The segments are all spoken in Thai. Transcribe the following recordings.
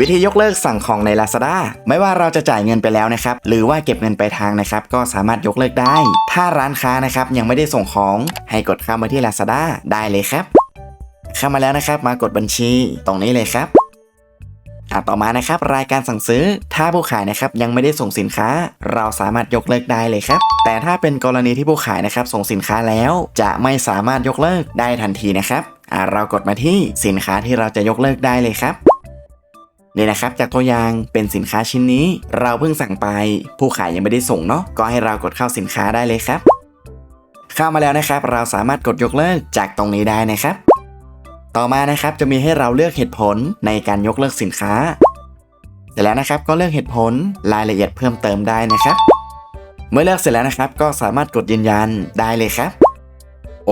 วิธียกเลิกสั่งของใน Lazada ไม่ว่าเราจะจ่ายเงินไปแล้วนะครับ หรือว่าเก็บเงินไปทางนะครับ ก็สามารถยกเลิกได้ ถ้าร้านค้านะครับยังไม่ได้ส่งของ ให้กดเข้ามาที่ Lazada ได้เลยครับ เข้ามาแล้วนะครับ มากดบัญชีตรงนี้เลยครับอะต่อมานะครับ รายการสั่งซื้อ ถ้าผู้ขายนะครับยังไม่ได้ส่งสินค้า เราสามารถยกเลิกได้เลยครับ แต่ถ้าเป็นกรณีที่ผู้ขายนะครับส่งสินค้าแล้ว จะไม่สามารถยกเลิกได้ทันทีนะครับอะเรากดมาที่สินค้าที่เราจะยกเลิกได้เลยครับ นี่นะครับจากตัวอย่างเป็นสินค้าชิ้นนี้ เราเพิ่งสั่งไป ผู้ขายยังไม่ได้ส่งเนาะก็ให้เรากดเข้าสินค้าได้เลยครับ เข้ามาแล้วนะครับ เราสามารถกดยกเลิกจากตรงนี้ได้นะครับ ต่อมานะครับจะมีให้เราเลือกเหตุผลในการยกเลิกสินค้าเสร็จแล้วนะครับก็เลือกเหตุผลรายละเอียดเพิ่มเติมได้นะครับ เมื่อเลือกเสร็จแล้วนะครับ ก็สามารถกดยืนยันได้เลยครับ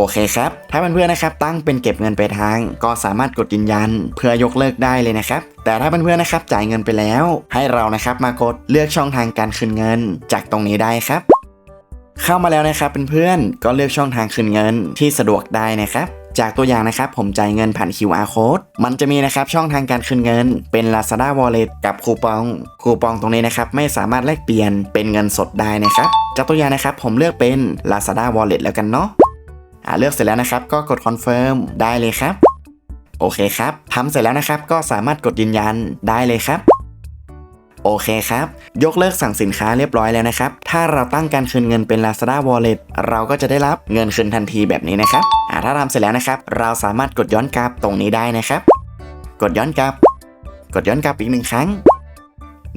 โอเคครับ ถ้าเพื่อนๆนะครับตั้งเป็นเก็บเงินไปลายทาง ก็สามารถกดยืนยัน เพื่อยกเลิกได้เลยนะครับแต่ถ้าเพื่อนๆนะครับจ่ายเงินไปแล้ว ให้เรานะครับมากดเลือกช่องทางการคืนเงิน จากตรงนี้ได้ครับ เข้ามาแล้วนะครับเพื่อนๆก็เลือกช่องทางคืนเงินที่สะดวกได้นะครับจากตัวอย่างนะครับผมจ่ายเงินผ่าน QR code มันจะมีนะครับช่องทางการคืนเงิน เป็น Lazada Wallet กับคูปอง คูปองตรงนี้นะครับไม่สามารถแลกเปลี่ยนเป็นเงินสดได้นะครับจากตัวอย่างนะครับผมเลือกเป็น Lazada Wallet แล้วกันเนาะ อ่าเลือกเสร็จแล้วนะครับ ก็กดคอนเฟิร์มได้เลยครับ โอเคครับทำเสร็จแล้วนะครับ ก็สามารถกดยืนยันได้เลยครับโอเคครับ ยกเลิกสั่งสินค้าเรียบร้อยแล้วนะครับ ถ้าเราตั้งการคืนเงินเป็น Lazada Wallet เราก็จะได้รับเงินคืนทันทีแบบนี้นะครับอ่าถ้าทำเสร็จแล้วนะครับ เราสามารถกดย้อนกลับตรงนี้ได้นะครับ กดย้อนกลับ กดย้อนกลับอีกหนึ่งครั้ง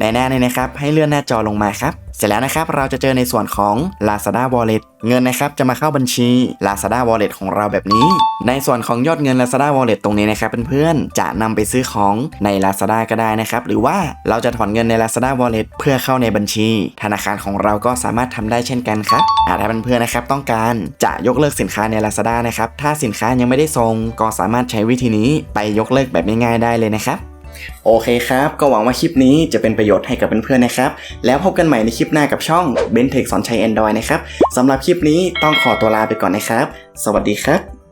แน่ๆเลยนะครับให้เลื่อนหน้าจอลงมาครับเสร็จแล้วนะครับเราจะเจอในส่วนของ Lazada Wallet เงินนะครับจะมาเข้าบัญชี Lazada Wallet ของเราแบบนี้ ในส่วนของยอดเงิน Lazada Wallet ตรงนี้นะครับเพื่อนๆจะนำไปซื้อของใน Lazada ก็ได้นะครับหรือว่าเราจะถอนเงินใน Lazada Wallet เพื่อเข้าในบัญชี ธนาคารของเราก็สามารถทำได้เช่นกันครับอ่าถ้าเพื่อนๆนะครับต้องการจะยกเลิกสินค้าใน Lazada นะครับถ้าสินค้ายังไม่ได้ส่งก็สามารถใช้วิธีนี้ไปยกเลิกแบบง่ายๆได้เลยนะครับ โอเคครับ ก็หวังว่าคลิปนี้จะเป็นประโยชน์ให้กับเพื่อนๆนะครับ แล้วพบกันใหม่ในคลิปหน้ากับช่อง b e n t e c h สอนใช้ Android นะครับสำหรับคลิปนี้ต้องขอตัวลาไปก่อนนะครับ สวัสดีครับ